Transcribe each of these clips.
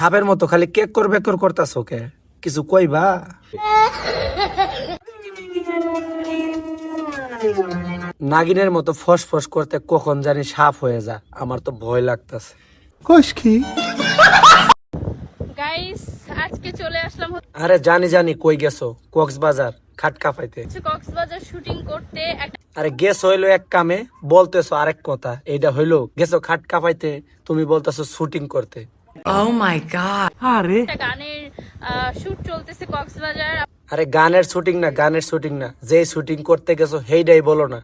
সাপের মতো খালি কেক করবে কর করতাছ কে কিছু কইবা? নাগিনের মতো ফস ফস করতে কখন জানি সাপ হয়ে যা আমার তো ভয় লাগতাছে। গাইস আজকে চলে আসলাম আরে জানি জানি কই গেছো? কক্সবাজার খাটকা পাইতে। কক্সবাজার শুটিং করতে আরে গেস হইল এক কামে বলতেছো আরেক কথা এইটা হইল গেছো খাটকা পাইতে তুমি বলতেছো শুটিং করতে। Oh my god. গানের শুট চলতেছে কক্সবাজার আরে গানের শুটিং না গানের শুটিং না যে শুটিং করতে গেছো হেইডাই বলো না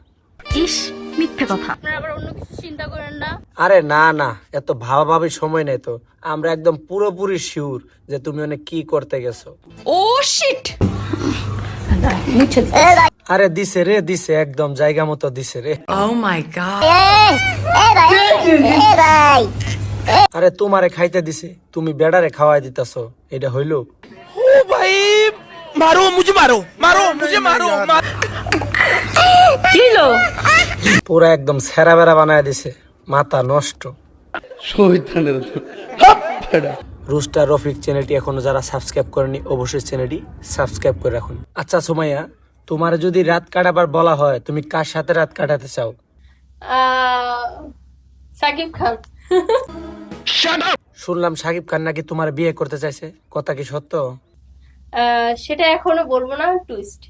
ইস মিথ্যে কথা আপনারা আবার অন্য কিছু চিন্তা করেন না আরে না না এত ভাবাভাবি সময় নেই তো আমরা একদম পুরোপুরি শিওর যে তুমি অনেক কি করতে গেছো Oh shit. আরে দিছে রে দিছে একদম জায়গা মতো দিছে রে Oh my god. আরে তোমারে খাইতে দিছে তুমি বেড়ারে খাওয়াই দিতাছো এটা হইল? পুরা একদম সেরা বেড়া বানায় দিছে মাথা নষ্ট। রুস্টার রফিক চ্যানেলটি এখনও যারা সাবস্ক্রাইব করেনি অবশ্যই চ্যানেলটি সাবস্ক্রাইব করে রাখুন। আচ্ছা সুমাইয়া তোমার যদি রাত কাটাবার বলা হয় তুমি কার সাথে রাত কাটাতে চাও? সাকিব খান। শুনলাম সাকিব খান নাকি তোমার বিয়ে করতে চাইছে। কথা কি সত্য? সেটা এখনও বলব না টুইস্ট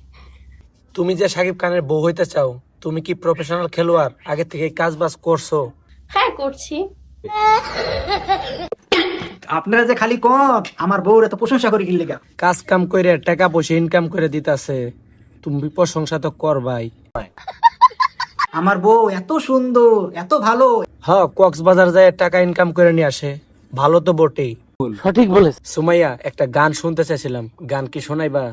তুমি যে সাকিব খানের বউ হইতে চাও তুমি কি প্রফেশনাল খেলোয়াড়? আগে থেকে কাজ বাজ করছ। হ্যাঁ করছি। আপনারা যে খালি কম আমার বউর এত প্রশংসা করে কিনলে কাজ কাম করে টাকা পয়সা ইনকাম করে দিতাছে। তুমি প্রশংসা তো করবাই। আমার বউ এত সুন্দর এত ভালো। হ কক্সবাজার যায় টাকা ইনকাম করে নিয়ে আসে। ভালো তো বটেই। সঠিক বলে সুমাইয়া একটা গান শুনতে চাইছিলাম। গান কি শোনাইবা?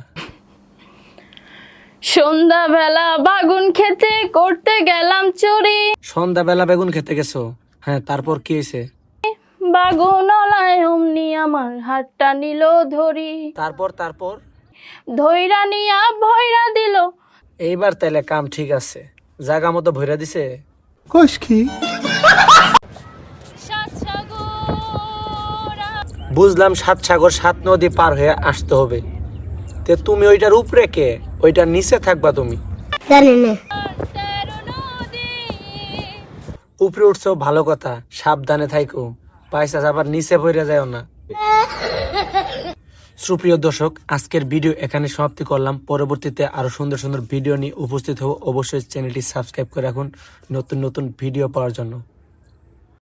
সন্ধ্যাবেলা বাগুন খেতে করতে গেলাম চুরি। সন্ধ্যাবেলা বেগুন খেতে গেছো? হ্যাঁ তারপর কি হয়েছে? বাগুন অলায় অমনি আমার হাতটা নিল ধরি। তারপর তারপর? ধৈরা নিয়া ভয়রা দিল। এইবার তাহলে কাম ঠিক আছে। জাগা মতো ভইরা দিছে। সাত বুঝলাম সাত সাগর সাত নদী পার হয়ে আসতে হবে। তে তুমি ওইটার উপরে কে? ওইটার নিচে থাকবা তুমি। নদী। উপরে উঠছো ভালো কথা। সাবধানে থাইকো। পয়সা আবার নিচে পড়ে যায় না। সুপ্রিয় দর্শক, আজকের ভিডিও এখানে সমাপ্তি করলাম। পরবর্তীতে আরও সুন্দর সুন্দর ভিডিও নিয়ে উপস্থিত হব। অবশ্যই চ্যানেলটি সাবস্ক্রাইব করে রাখুন নতুন নতুন ভিডিও পাওয়ার জন্য।